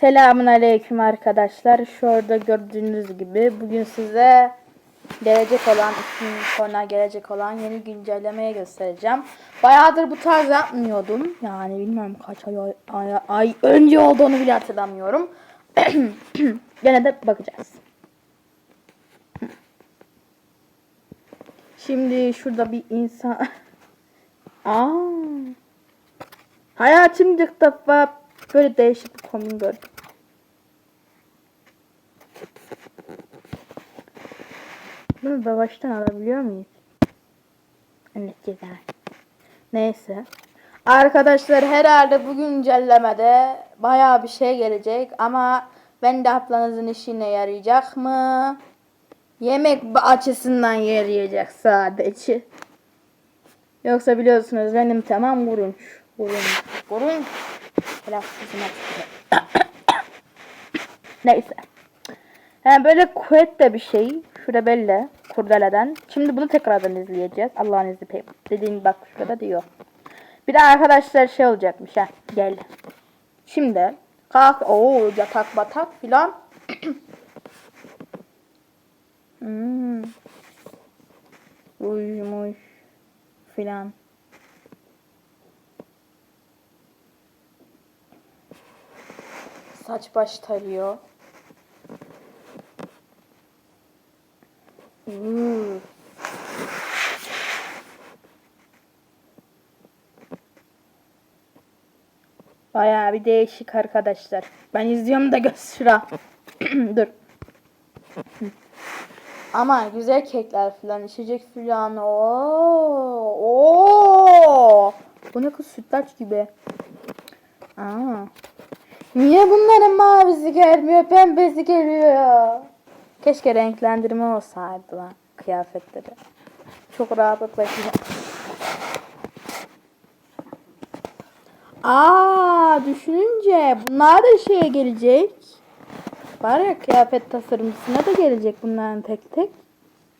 Selamun aleyküm arkadaşlar. Şurada gördüğünüz gibi bugün size gelecek olan, sonra gelecek olan yeni güncellemeyi göstereceğim. Bayağıdır bu tarz yapmıyordum. Yani bilmiyorum kaç ay, ay, ay önce olduğunu bile hatırlamıyorum. Gene de bakacağız. Şimdi şurada bir insan... Aa. Hayatımda ilk defa böyle değişik bir kombin gördüm. Bunu da baştan alabiliyor muyuz? Evet güzel. Neyse. Arkadaşlar herhalde bu güncellemede bayağı bir şey gelecek ama ben de haplanızın işine yarayacak mı? Yemek açısından yarayacak sadece. Yoksa biliyorsunuz benim tamam gurunç. Gurunç. Gurunç. Açık. Neyse. Yani böyle kuvvet de bir şey. Şurada belli. Kurdeleden. Şimdi bunu tekrardan izleyeceğiz. Allah'ın izniyle. pek. Dediğim gibi bak şurada diyor. Bir de arkadaşlar şey olacakmış ha. Gel. Şimdi kalk. Oo yatak batak filan. hmm. Uyumuş filan. Saç baş tarıyor. Hmm. Bayağı bir değişik arkadaşlar. Ben izliyorum da göz şura. Dur. Ama güzel kekler falan, içecek falan. Oo, oo. Bu ne kız sütlaç gibi. Aa. Niye bunların mavisi gelmiyor, pembesi geliyor? Keşke renklendirme olsaydı lan kıyafetleri. Çok rahatlıkla Aa düşününce bunlar da şeye gelecek. Var ya kıyafet tasarımcısına da gelecek bunların tek tek.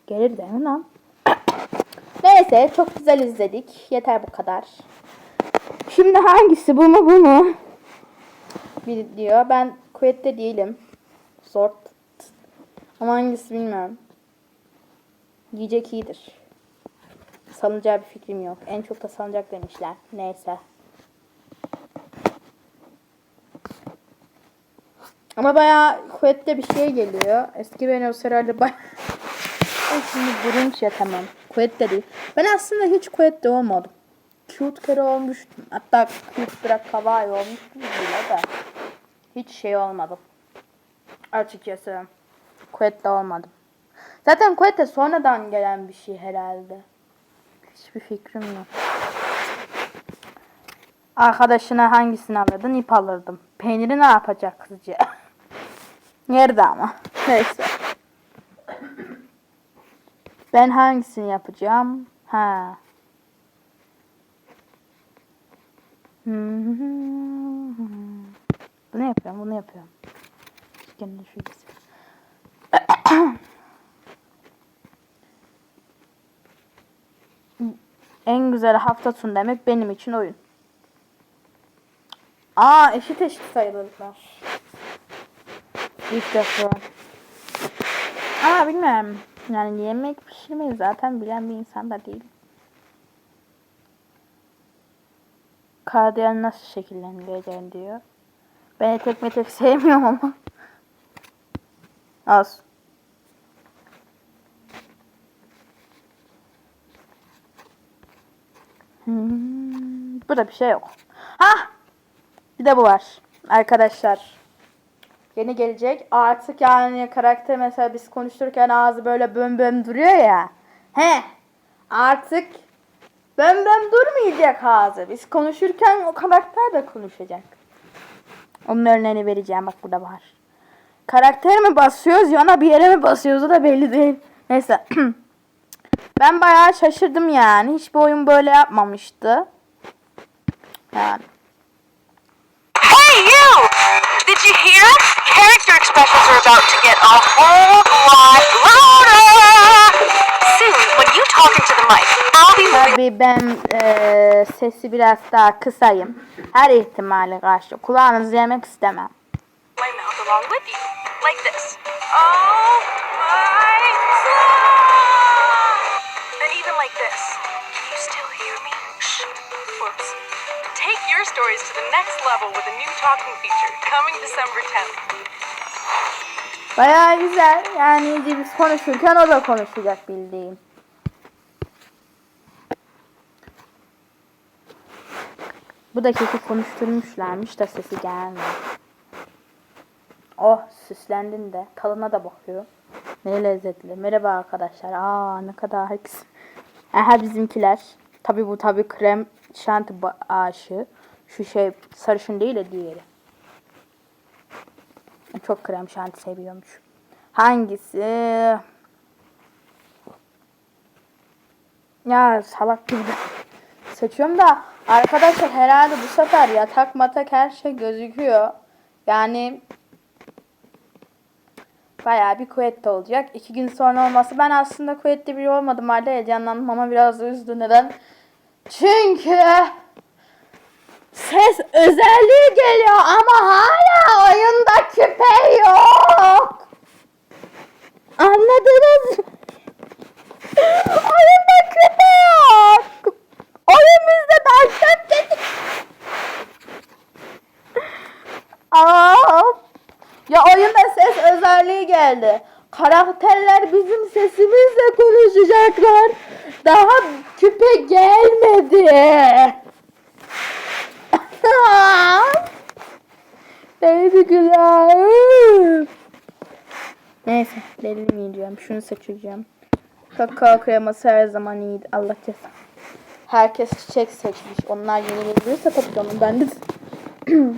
Gelir değil lan? Neyse çok güzel izledik. Yeter bu kadar. Şimdi hangisi bu mu bu mu? Bir diyor. Ben kuvvette değilim. Zor. Ama hangisi bilmiyorum. Yiyecek iyidir. Salınacağı bir fikrim yok. En çok da salınacak demişler. Neyse. Ama bayağı kuvvetli bir şey geliyor. Eski ben o herhalde bayağı... Ay, Şimdi burunç ya tamam. Kuvvetli değil. Ben aslında hiç kuvvetli olmadım. Cute kere olmuştum. Hatta cute biraz kawaii olmuştum bile de. Hiç şey olmadım. Açıkçası. Kuvvetli olmadım. Zaten kuvvete sonradan gelen bir şey herhalde. Hiçbir fikrim yok. Arkadaşına hangisini alırdın? İp alırdım. Peyniri ne yapacak kızcağız? Nerede ama? Neyse. Ben hangisini yapacağım? Ha. Bunu yapıyorum, bunu yapıyorum. Kendine şu ikisi. En güzel hafta sonu demek benim için oyun. Aa eşit eşit sayılırlar. İlk defa. Ama bilmiyorum. Yani yemek pişirmeyi zaten bilen bir insan da değil. Kardiyan nasıl şekillendireceğim diyor. Ben tek metek sevmiyorum ama. Az. Hmm, burada bir şey yok. Ha! Bir de bu var. Arkadaşlar. Yeni gelecek. Artık yani karakter mesela biz konuşurken ağzı böyle böm böm duruyor ya. He. Artık böm böm durmayacak ağzı. Biz konuşurken o karakter de konuşacak. Onun örneğini vereceğim. Bak burada var. Karakter mi basıyoruz yana bir yere mi basıyoruz o da belli değil. Neyse. ben bayağı şaşırdım yani. Hiçbir oyun böyle yapmamıştı. Yani. Hey, you! Did you hear? Character expressions are about to get a whole lot louder! Soon, when you talk into the mic, I'll be Tabii ben eee, sesi biraz daha kısayım. Her ihtimale karşı kulağınızı yemek istemem. Take your stories to the next level with a new talking feature coming December 10th. Bayağı güzel. Yani biz konuşurken o da konuşacak bildiğim. Bu da keki konuşturmuşlarmış da sesi gelmiyor. Oh süslendin de. Tadına da bakıyor. Ne lezzetli. Merhaba arkadaşlar. Aa ne kadar güzel. Aha bizimkiler. Tabi bu tabi krem şanti ba- aşı. Şu şey sarışın değil de diğeri. Çok krem şanti seviyormuş. Hangisi? Ya salak gibi seçiyorum da arkadaşlar herhalde bu sefer yatak matak her şey gözüküyor. Yani bayağı bir kuvvetli olacak. İki gün sonra olması. Ben aslında kuvvetli biri olmadım halde heyecanlandım ama biraz da üzdü. Neden? Çünkü ses özelliği geliyor ama hala oyunda küpe yok. Anladınız mı? Oyunda küpe. Oyun bizde baştan dedi. Aa, ya oyunda ses özelliği geldi. Karakterler bizim sesimizle konuşacaklar. Daha küpe gelmedi. Baby güzel. Neyse delirmeyeceğim. Şunu seçeceğim. Kakao kreması her zaman iyiydi. Allah cezanı. Herkes çiçek seçmiş. Onlar yenilebilirse tabii canım. Ben de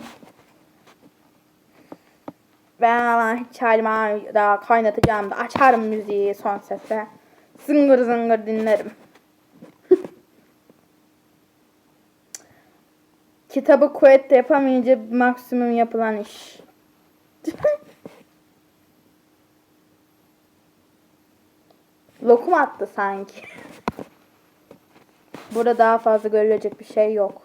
ben ama halime daha kaynatacağım da açarım müziği son sesle. Zıngır zıngır dinlerim. Kitabı kuvvetle yapamayınca maksimum yapılan iş. Lokum attı sanki. Burada daha fazla görülecek bir şey yok.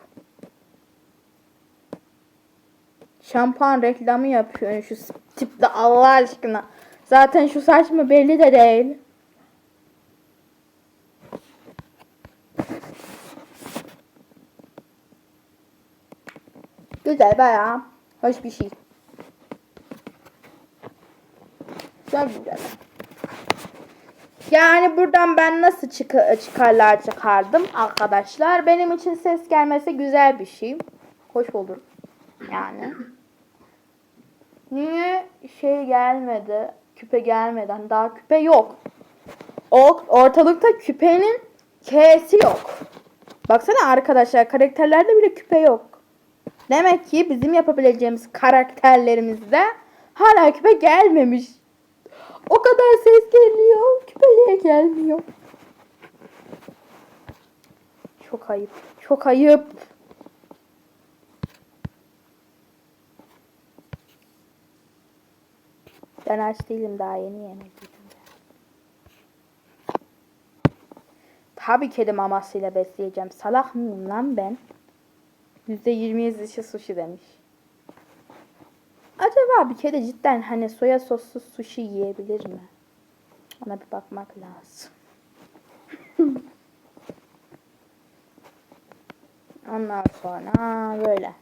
Şampuan reklamı yapıyor şu tipte Allah aşkına. Zaten şu saç mı belli de değil. Güzel bayağı hoş bir şey. Çok güzel. Yani buradan ben nasıl çık- çıkarlar çıkardım arkadaşlar. Benim için ses gelmesi güzel bir şey. Hoş olur. Yani. Niye şey gelmedi? Küpe gelmeden daha küpe yok. Ortalıkta küpenin K'si yok. Baksana arkadaşlar karakterlerde bile küpe yok. Demek ki bizim yapabileceğimiz karakterlerimizde hala küpe gelmemiş. O kadar ses geliyor. Küpeliğe gelmiyor. Çok ayıp. Çok ayıp. Ben aç değilim daha yeni yemek yedim. Tabii kedi mamasıyla besleyeceğim. Salak mıyım lan ben? %20 yazışı sushi demiş. Acaba bir kedi cidden hani soya soslu sushi yiyebilir mi? Ona bir bakmak lazım. Ondan sonra böyle.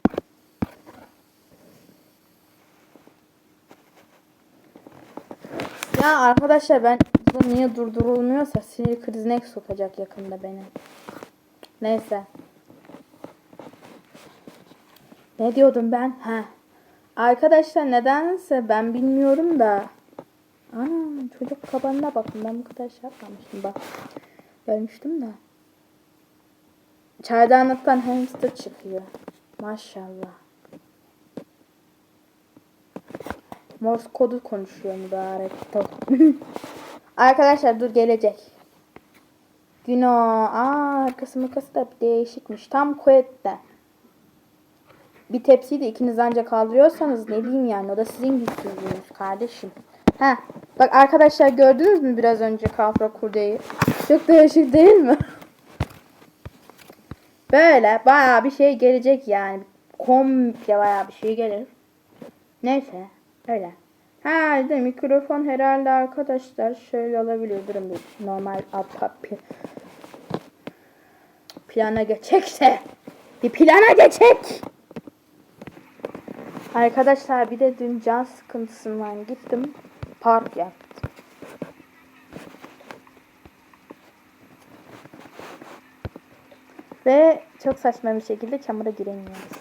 Ya arkadaşlar ben bu niye durdurulmuyorsa sinir krizine sokacak yakında beni. Neyse. Ne diyordum ben? Ha. Arkadaşlar nedense ben bilmiyorum da. Ana çocuk kabanına bakın ben bu kadar şey yapmamıştım bak. Görmüştüm de. Çaydanlıktan hamster çıkıyor. Maşallah. Morse kodu konuşuyor mübarek. Tamam. Arkadaşlar dur gelecek. Güno. Aa arkası makası da değişikmiş. Tam kuvvette. Bir tepsiyi de ikiniz ancak kaldırıyorsanız ne diyeyim yani o da sizin güçsüzlüğünüz kardeşim. Ha bak arkadaşlar gördünüz mü biraz önce kafra kurdeyi? Çok değişik değil mi? Böyle bayağı bir şey gelecek yani. Komple bayağı bir şey gelir. Neyse. Öyle. Ha de mikrofon herhalde arkadaşlar şöyle olabiliyor. Durun bir normal apa pi- plana geçecekse bir plana geçecek. Arkadaşlar bir de dün can sıkıntısından gittim park yaptım. Ve çok saçma bir şekilde çamura giremiyoruz.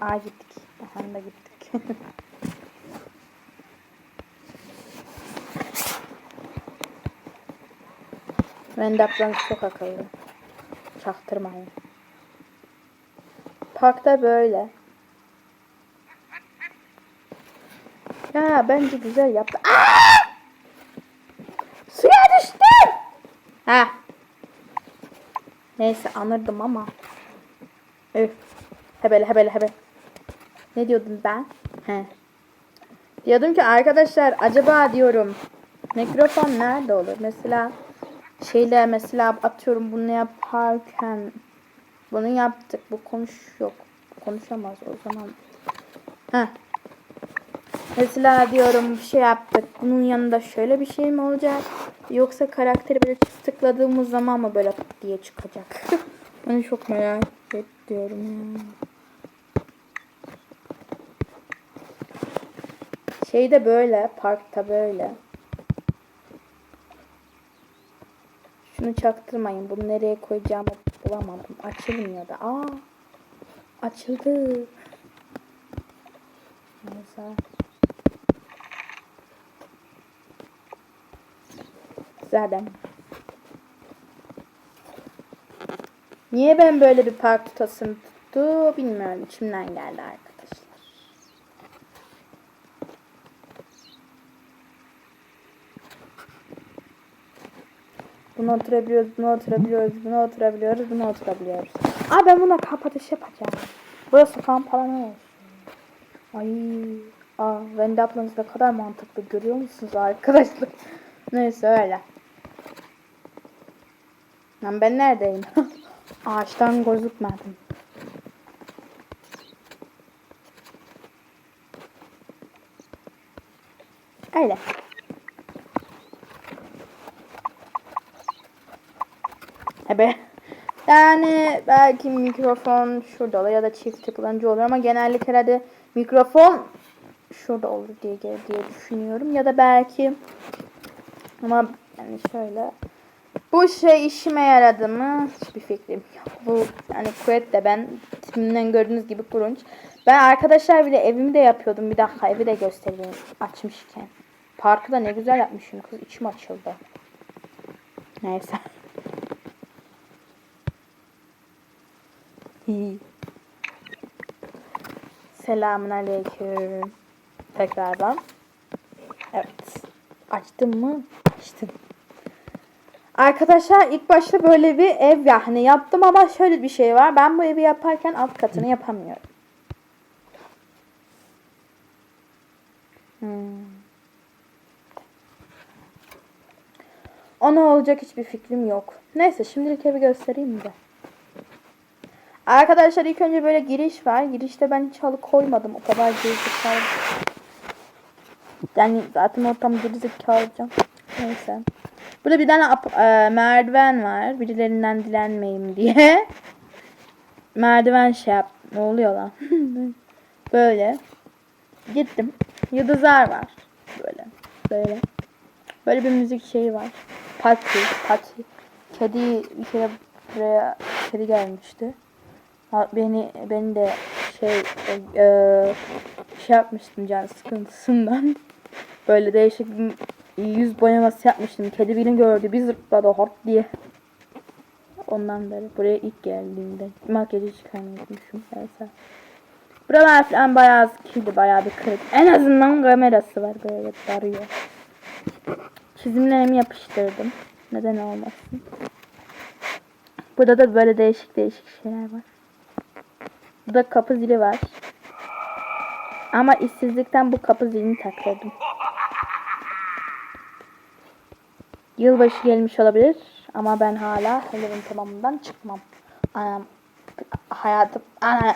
Aa gittik. Aha da gittik. Vendaplan çok akıllı. Çaktırmayın. Parkta böyle. Ya bence güzel yaptı. Aa! Suya düştüm. Ha. Neyse anırdım ama. Üf. Hebele hebele hebele. Ne diyordum ben? He. Diyordum ki arkadaşlar acaba diyorum mikrofon nerede olur? Mesela şeyle mesela atıyorum bunu yaparken bunu yaptık. Bu konuş yok. Konuşamaz o zaman. Heh. Mesela diyorum bir şey yaptık. Bunun yanında şöyle bir şey mi olacak? Yoksa karakteri böyle tıkladığımız zaman mı böyle diye çıkacak? Onu çok merak ediyorum ya. Şeyde böyle, parkta böyle. Şunu çaktırmayın. Bunu nereye koyacağımı bulamadım. Açılmıyor da. Aa. Açıldı. Neyse. Zaten. Niye ben böyle bir park tutasım tuttu bilmiyorum. İçimden geldi arkadaşlar. Buna oturabiliyoruz, buna oturabiliyoruz, buna oturabiliyoruz, buna oturabiliyoruz. Aa ben buna kapatış yapacağım. Burası kamp alanı olsun. Ay, aa Wendy ablanız ne kadar mantıklı görüyor musunuz arkadaşlar? Neyse öyle. Lan ben neredeyim? Ağaçtan gözükmedim. Öyle. Ebe. Yani belki mikrofon şurada olur ya da çift tıklanıcı olur ama genellikle herhalde mikrofon şurada olur diye diye düşünüyorum ya da belki ama yani şöyle bu şey işime yaradı mı? Hiçbir fikrim yok. Bu yani kuet de ben timden gördüğünüz gibi kurunç. Ben arkadaşlar bile evimi de yapıyordum. Bir dakika evi de göstereyim açmışken. Parkı da ne güzel yapmışım kız içim açıldı. Neyse. Selamun aleyküm. Tekrardan. Evet. Açtım mı? Açtım. Arkadaşlar ilk başta böyle bir ev yani yaptım ama şöyle bir şey var. Ben bu evi yaparken alt katını yapamıyorum. Hmm. O ne olacak hiçbir fikrim yok. Neyse şimdilik evi göstereyim de. Arkadaşlar ilk önce böyle giriş var. Girişte ben hiç halı koymadım. O kadar gerizekalı. Yani zaten ortam gerizekalı. Neyse. Burada bir tane e, merdiven var. Birilerinden dilenmeyeyim diye. merdiven şey yap. Ne oluyor lan? böyle. Gittim. Yıldızlar var. Böyle. Böyle. Böyle bir müzik şeyi var. Pati. Pati. Kedi bir kere buraya kedi gelmişti. Beni beni de şey e, şey yapmıştım can sıkıntısından. Böyle değişik yüz boyaması yapmıştım. Kedi beni gördü. Bir zırtladı hop diye. Ondan beri buraya ilk geldiğimde makyajı çıkarmışım. Neyse. Buralar falan bayağı kirli, bayağı bir kırık. En azından kamerası var böyle darıyor. Çizimlerimi yapıştırdım. Neden olmasın. Burada da böyle değişik değişik şeyler var. Burada kapı zili var. Ama işsizlikten bu kapı zilini takladım. Yılbaşı gelmiş olabilir ama ben hala Halloween tamamından çıkmam. Anam hayatım ana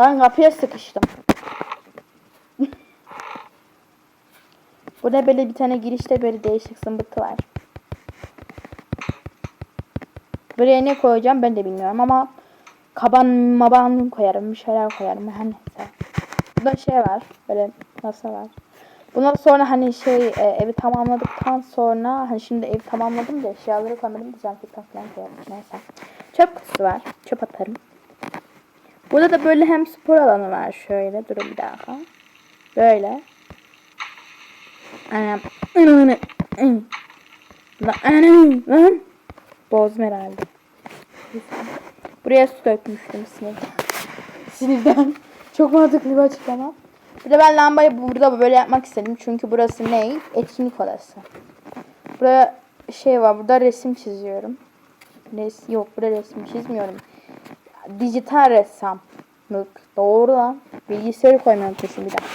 lan kapıya sıkıştım. Burada böyle bir tane girişte böyle değişik zımbırtı var. Buraya ne koyacağım ben de bilmiyorum ama kaban maban koyarım bir şeyler koyarım her neyse. Burada şey var böyle masa var. Bundan sonra hani şey e, evi tamamladıktan sonra hani şimdi evi tamamladım da eşyaları koymadım camfittan falan koyarım neyse. Çöp kutusu var çöp atarım. Burada da böyle hem spor alanı var şöyle durun bir dakika. Böyle. Anam. Anam. Anam. Bozdum herhalde. Buraya su dökmüştüm sinirden. Sinirden. Çok mantıklı bir açıklama. Bir de ben lambayı burada böyle yapmak istedim. Çünkü burası ne? Etkinlik odası. Burada şey var. Burada resim çiziyorum. Res yok burada resim çizmiyorum. Dijital ressamlık. Doğru lan. Bilgisayarı koymayı unutmuşum bir dakika.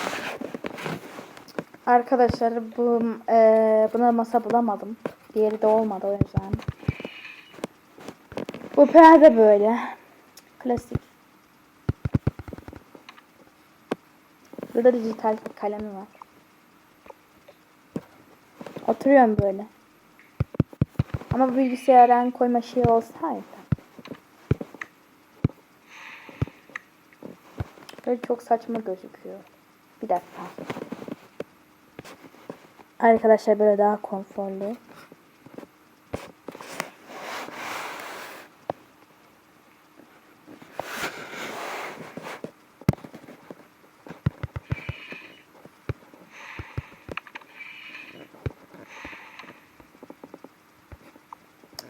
Arkadaşlar bu e, buna masa bulamadım. Diğeri de olmadı o yüzden. Bu perde böyle. Klasik. Burada dijital kalemi var. Oturuyorum böyle. Ama bu bilgisayardan koyma şey olsaydı. Böyle çok saçma gözüküyor. Bir dakika. Arkadaşlar böyle daha konforlu.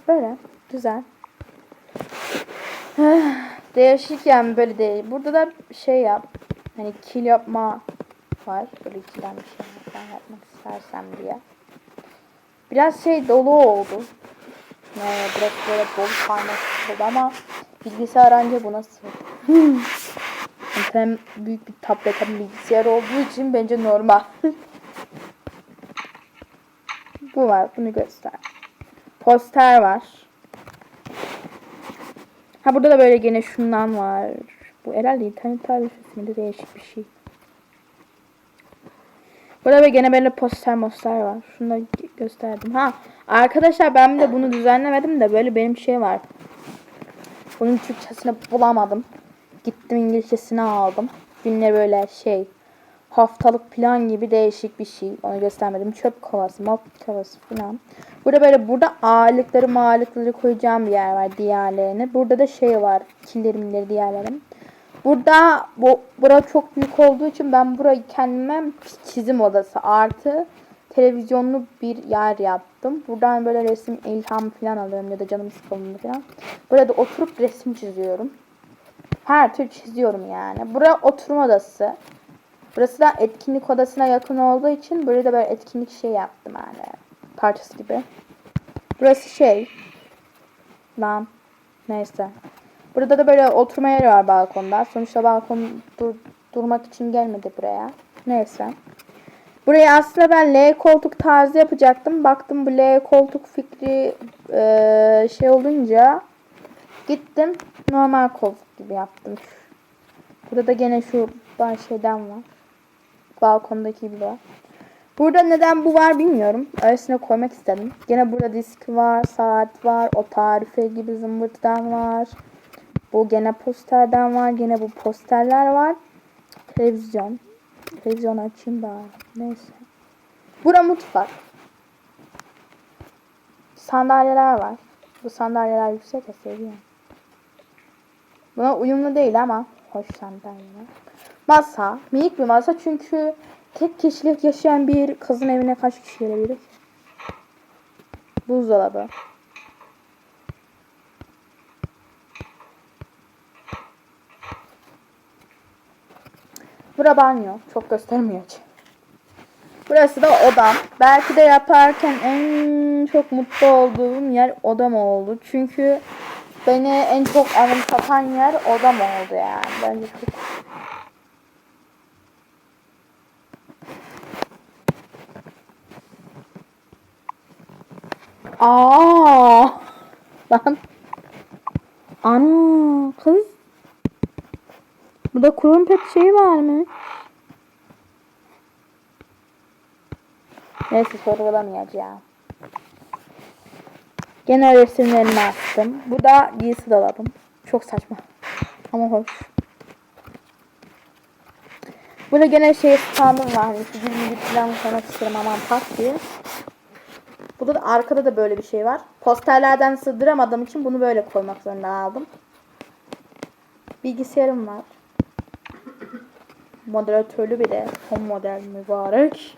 Böyle güzel. Değişik yani böyle değil. Burada da şey yap. Hani kil yapma var. Böyle kilden bir şey yapmak istersem diye. Biraz şey dolu oldu. Yani biraz böyle dolu kaynak oldu ama bilgisayar anca buna sığdı. Hem büyük bir tablet hem bilgisayar olduğu için bence normal. Bu var. Bunu göster. Poster var. Ha burada da böyle gene şundan var. Bu herhalde internet tarifesi mi değişik bir şey. Burada böyle gene böyle poster poster var. Şunu da gö- gösterdim. Ha arkadaşlar ben de bunu düzenlemedim de böyle benim şey var. Bunun Türkçesini bulamadım. Gittim İngilizcesini aldım. Günle böyle şey haftalık plan gibi değişik bir şey. Onu göstermedim. Çöp kovası, mop kovası falan. Burada böyle burada ağırlıkları mağırlıkları koyacağım bir yer var diğerlerini. Burada da şey var. Killerimleri diğerlerim. Burada bu bura çok büyük olduğu için ben burayı kendime çizim odası artı televizyonlu bir yer yaptım. Buradan böyle resim ilham falan alıyorum ya da canım sıkıldığında falan. Burada oturup resim çiziyorum. Her tür çiziyorum yani. Bura oturma odası. Burası da etkinlik odasına yakın olduğu için böyle de böyle etkinlik şey yaptım yani. Parçası gibi. Burası şey. Lan. Neyse. Burada da böyle oturma yeri var balkonda. Sonuçta balkon dur, durmak için gelmedi buraya. Neyse. Buraya aslında ben L koltuk tarzı yapacaktım. Baktım bu L koltuk fikri eee, şey olunca gittim normal koltuk gibi yaptım. Burada da gene şu şeyden var. Balkondaki gibi. Burada neden bu var bilmiyorum. Arasına koymak istedim. Gene burada disk var, saat var, o tarife gibi zımbırtıdan var. Bu gene posterden var. Gene bu posterler var. Televizyon. Televizyon açayım bari. Neyse. Bura mutfak. Sandalyeler var. Bu sandalyeler yüksek ya seviyorum. Buna uyumlu değil ama hoş sandalyeler. Masa. Minik bir masa çünkü tek kişilik yaşayan bir kızın evine kaç kişi gelebilir? Buzdolabı. Bura banyo. Çok göstermiyor hiç. Burası da odam. Belki de yaparken en çok mutlu olduğum yer odam oldu. Çünkü beni en çok anımsatan yer odam oldu yani. Bence çok Aa! Lan. Ana kız. Burada krumpet şeyi var mı? Neyse sorgulamayacağım. Gene resimlerimi astım. Bu da giysi dolabım. Çok saçma. Ama hoş. Burada gene şey standım var. Hani şu bir falan koymak isterim aman pat diye. Burada da arkada da böyle bir şey var. Posterlerden sığdıramadığım için bunu böyle koymak zorunda aldım. Bilgisayarım var. Moderatörlü bir de. Son model mübarek.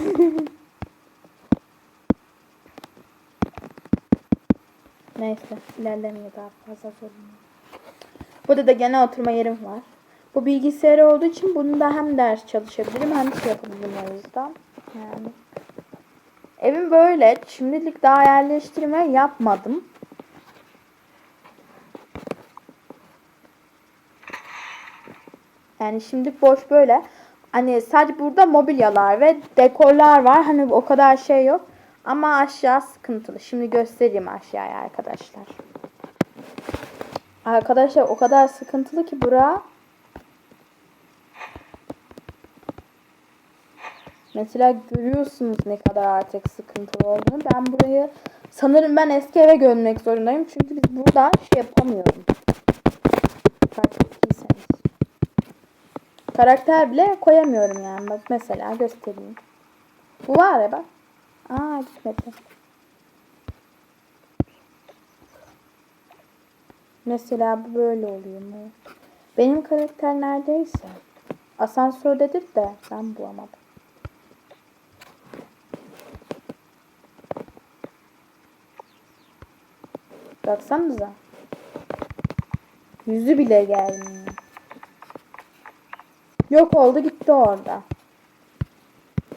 Neyse ilerlemiyor daha fazla sorun. Burada da gene oturma yerim var. Bu bilgisayar olduğu için bunda hem ders çalışabilirim hem şey yapabilirim o yüzden. Yani. Evim böyle. Şimdilik daha yerleştirme yapmadım. Yani şimdi boş böyle. Hani sadece burada mobilyalar ve dekorlar var. Hani o kadar şey yok. Ama aşağı sıkıntılı. Şimdi göstereyim aşağıya arkadaşlar. Arkadaşlar o kadar sıkıntılı ki bura. Mesela görüyorsunuz ne kadar artık sıkıntılı olduğunu. Ben burayı sanırım ben eski eve gömmek zorundayım. Çünkü biz burada şey yapamıyorum. Karakter bile koyamıyorum yani. Bak mesela göstereyim. Bu var ya bak. Aa gitmedi. Mesela bu böyle oluyor mu? Benim karakter neredeyse. Asansördedir de ben bulamadım. Baksanıza. Yüzü bile gelmiyor. Yok oldu gitti orada.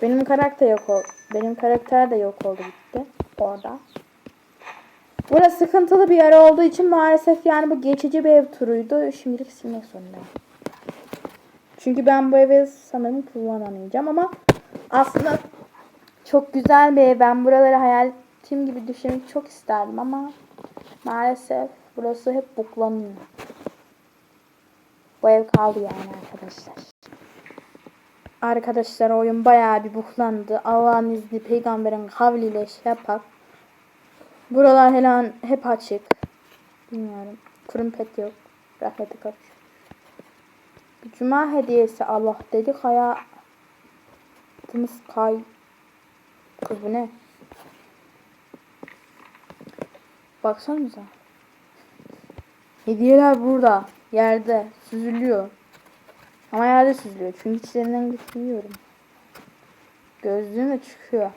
Benim karakter yok oldu. Benim karakter de yok oldu gitti orada. Burası sıkıntılı bir yer olduğu için maalesef yani bu geçici bir ev turuydu. Şimdilik silmek zorundayım. Çünkü ben bu evi sanırım kullanamayacağım ama aslında çok güzel bir ev. Ben buraları hayal ettiğim gibi düşünmek çok isterdim ama maalesef burası hep buklanıyor. Bu ev kaldı yani arkadaşlar. Arkadaşlar oyun bayağı bir buklandı. Allah'ın izni peygamberin kavliyle şey yapak. Buralar helan hep açık. Bilmiyorum. Kurum pet yok. Rahmeti kaç. Cuma hediyesi Allah dedik hayatımız kay. Kız bu ne? Baksanıza. Hediyeler burada. Yerde. Süzülüyor. Ama yerde süzülüyor. Çünkü içlerinden geçiriyorum. Gözlüğüm de çıkıyor.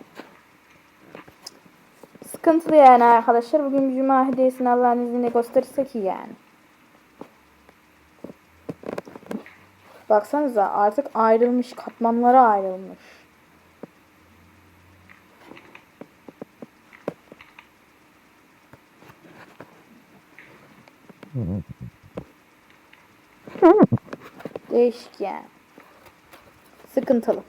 Sıkıntılı yani arkadaşlar. Bugün bir cuma hediyesini Allah'ın izniyle gösterirsek iyi yani. Baksanıza artık ayrılmış. Katmanlara ayrılmış. Değişik yani. Sıkıntılı.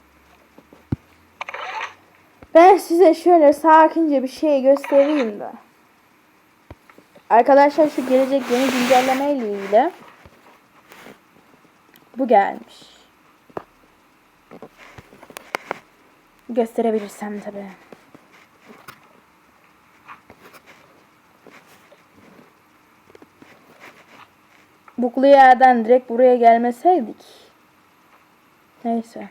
Ben size şöyle sakince bir şey göstereyim de. Arkadaşlar şu gelecek yeni güncelleme ile ilgili bu gelmiş. Gösterebilirsem tabii. Buklu yerden direkt buraya gelmeseydik. Neyse.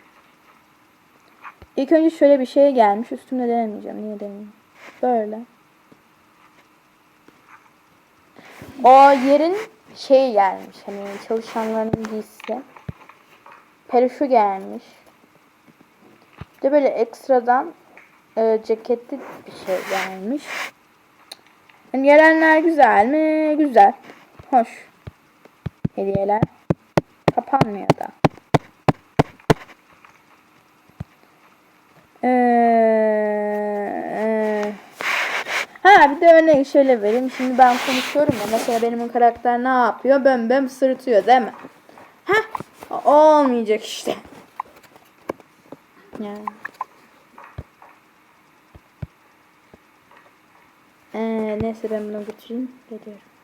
İlk önce şöyle bir şey gelmiş. Üstümde denemeyeceğim. Niye deneyeyim? Böyle. O yerin şey gelmiş. Hani çalışanların giysisi. Peruşu gelmiş. Bir de böyle ekstradan e, ceketli bir şey gelmiş. Hani gelenler güzel mi? Güzel. Hoş. Hediyeler. Kapanmıyor da. Ee, ha bir de örnek şöyle vereyim. Şimdi ben konuşuyorum ya. Mesela benim karakter ne yapıyor? Böm böm sırıtıyor değil mi? O olmayacak işte. Yani. Ee, neyse ben bunu götüreyim. Geliyorum.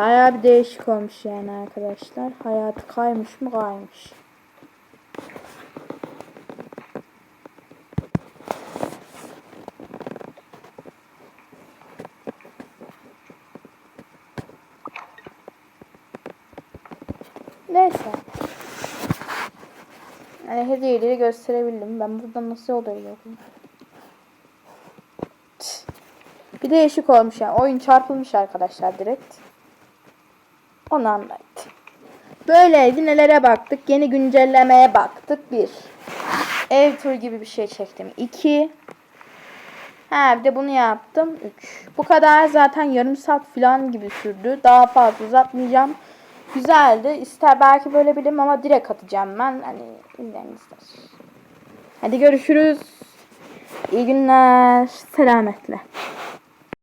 Bayağı bir değişik olmuş yani arkadaşlar. Hayatı kaymış mı kaymış. Neyse. Yani hediyeleri gösterebildim. Ben buradan nasıl yolda gidiyordum? Bir değişik olmuş yani. Oyun çarpılmış arkadaşlar direkt. Onu anlattı. Böyleydi nelere baktık. Yeni güncellemeye baktık. Bir. Ev turu gibi bir şey çektim. İki. Ha bir de bunu yaptım. Üç. Bu kadar zaten yarım saat falan gibi sürdü. Daha fazla uzatmayacağım. Güzeldi. İster belki böyle bilim ama direkt atacağım ben. Hani izleyen ister. Hadi görüşürüz. İyi günler. Selametle.